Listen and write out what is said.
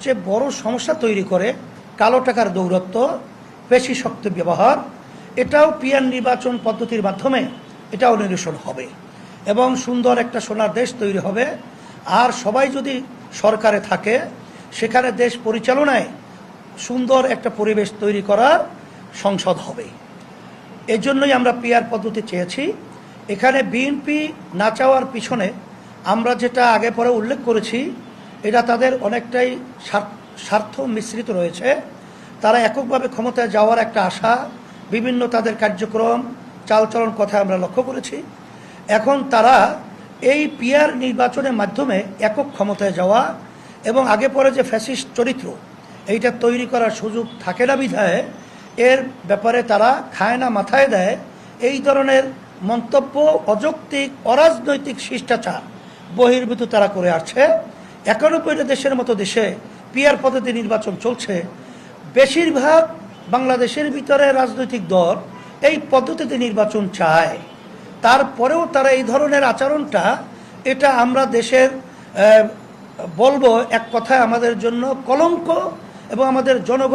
সবচেয়ে বড় সমস্যা তৈরি করে কালো টাকার দৌরত্ব, পেশি শক্ত ব্যবহার, এটাও পিয়ার নির্বাচন পদ্ধতির মাধ্যমে এটাও নিরসন হবে এবং সুন্দর একটা সোনার দেশ তৈরি হবে। আর সবাই যদি সরকারে থাকে, সেখানে দেশ পরিচালনায় সুন্দর একটা পরিবেশ তৈরি করার সংসদ হবে। এই জন্যই আমরা পিয়ার পদ্ধতি চেয়েছি। এখানে বিএনপি না চাওয়ার পিছনে আমরা যেটা আগে পরে উল্লেখ করেছি এটা তাদের অনেকটাই স্বার্থ মিশ্রিত রয়েছে। তারা এককভাবে ক্ষমতায় যাওয়ার একটা আশা, বিভিন্ন তাদের কার্যক্রম, চালচলন কথা আমরা লক্ষ্য করেছি। এখন তারা এই পিয়ার নির্বাচনের মাধ্যমে একক ক্ষমতায় যাওয়া এবং আগে পরে যে ফ্যাসিস্ট চরিত্র, এইটা তৈরি করার সুযোগ থাকে না বিধায় এর ব্যাপারে তারা খায় না মাথায় দেয়। এই ধরনের মন্তব্য, অযৌক্তিক, অরাজনৈতিক শিষ্টাচার বহির্ভূত তারা করে আসছে। একানব্বইটা দেশের মতো দেশে পিয়ার পদ্ধতি নির্বাচন চলছে। বেশিরভাগ বাংলাদেশের ভিতরে রাজনৈতিক দল এই পদ্ধতিতে নির্বাচন চায়। তারপরেও তারা এই ধরনের আচরণটা, এটা আমরা দেশের বলব এক কথায় আমাদের জন্য কলঙ্ক এবং আমাদের জনগণ